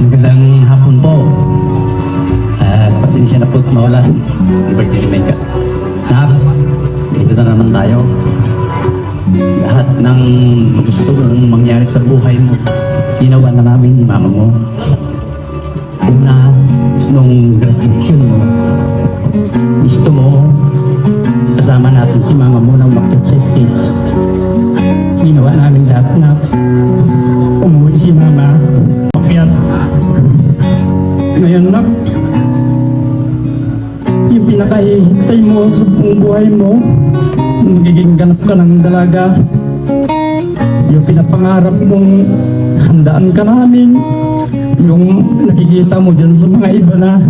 Magandang hapon po. At pasensya na po at mawala. Birthday ni Mecca. Nak, dito na naman tayo. Lahat ng gusto kong mangyari sa buhay mo, ginawa na namin ni mama mo. Una, nung graduation mo, gusto mo, kasama natin si mama mo nang umakyat sa States. Ginawa namin lahat na Ngayon na, yung pinakahihintay mo sa buong buhay mo, magiging ganap ka ng dalaga. Yung pinapangarap mong handaan ka namin, yung nakikita mo dyan sa mga iba na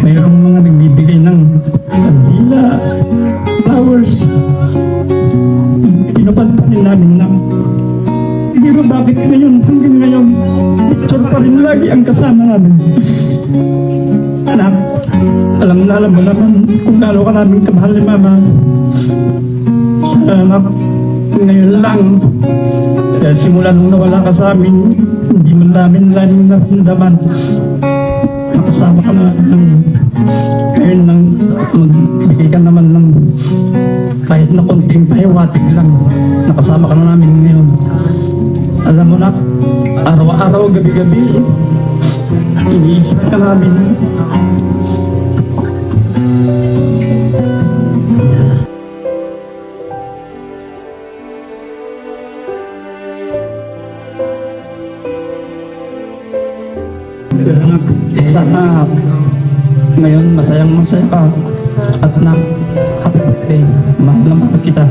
mayroong mga nagbibigay ng kandila, flowers. Pinapantanin namin na ba bakit ngayon, hanggang ngayon, picture pa rin lagi ang kasama namin. Anak, alam na alam mo naman kung gaano ka namin kamahal ni Mama. Sana ngayon lang, eh, simula nung nawala ka sa amin, hindi mo namin lang naramdaman. Nakasama ka na ng ngayon lang, magbigay ka naman ng kahit na konting pahiwatig lang, nakasama ka na namin ngayon. Alam mo na, araw-araw, gabi-gabi, iniisip ka namin. Sana ngayon masayang masaya ka at na happy birthday. Mahal na mahal kita.